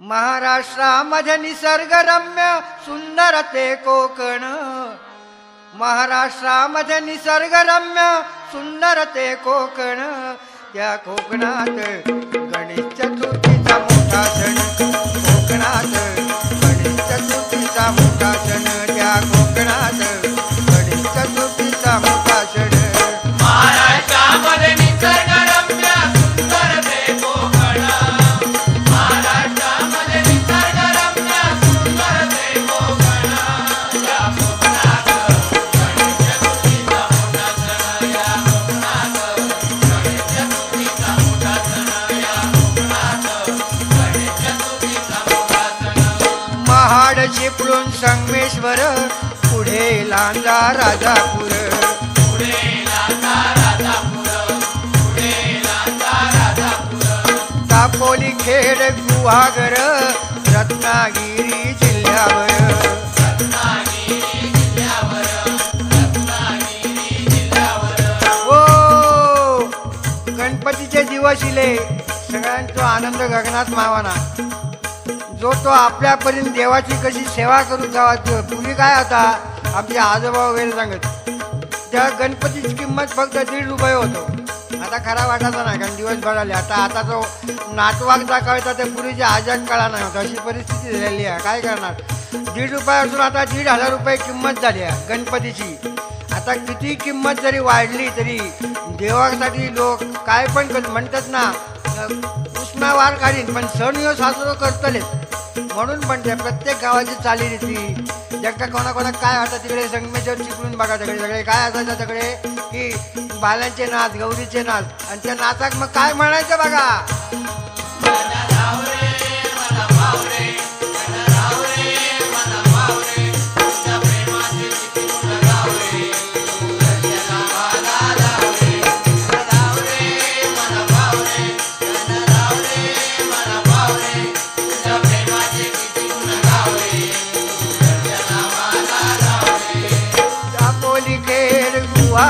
महाराष्ट्रामध्ये निसर्गरम्य सुंदर ते कोकण. महाराष्ट्रामध्ये निसर्गरम्य सुंदर ते कोकण. त्या कोकणात गणेश चतुर्थीचा मोठा सण. चिपळूण संगमेश्वर पुढे लांजा राजापूर. दापोली खेड गुहागर रत्नागिरी जिल्ह्यावर. रत्नागिरी ओ गणपतीचे दिवस इले. सगळ्यांचा आनंद गगनात मावाना. जो तो आपल्यापर्यंत देवाची कशी सेवा करून जावा पूर्वी काय होता आमचे आजोबा वगैरे सांगत. त्या गणपतीची किंमत फक्त दीड रुपये होतो. आता खरा वाटायचा नाही कारण दिवस भराले आता आता जो नातवाक दाखवायचा ते पूर्वीच्या आजात कळा नाही होता. अशी परिस्थिती झालेली आहे. काय करणार? दीड रुपये असून आता दीड हजार रुपये किंमत झाली आहे गणपतीची. आता किती किंमत जरी वाढली तरी देवासाठी लोक काय पण म्हणतात ना उष्णावार काढीन पण सण ह्यो साजरो करतलेच म्हणून पण त्या प्रत्येक गावाची चालीरीती ज्यांका कोणा कोणा काय आता तिकडे संगमेश्वर चिपळून बघा तिकडे सगळे काय असायचं सगळे की बाल्यांचे नाच गौरीचे नाच आणि त्या नाचाक मग काय म्हणायचं बघा?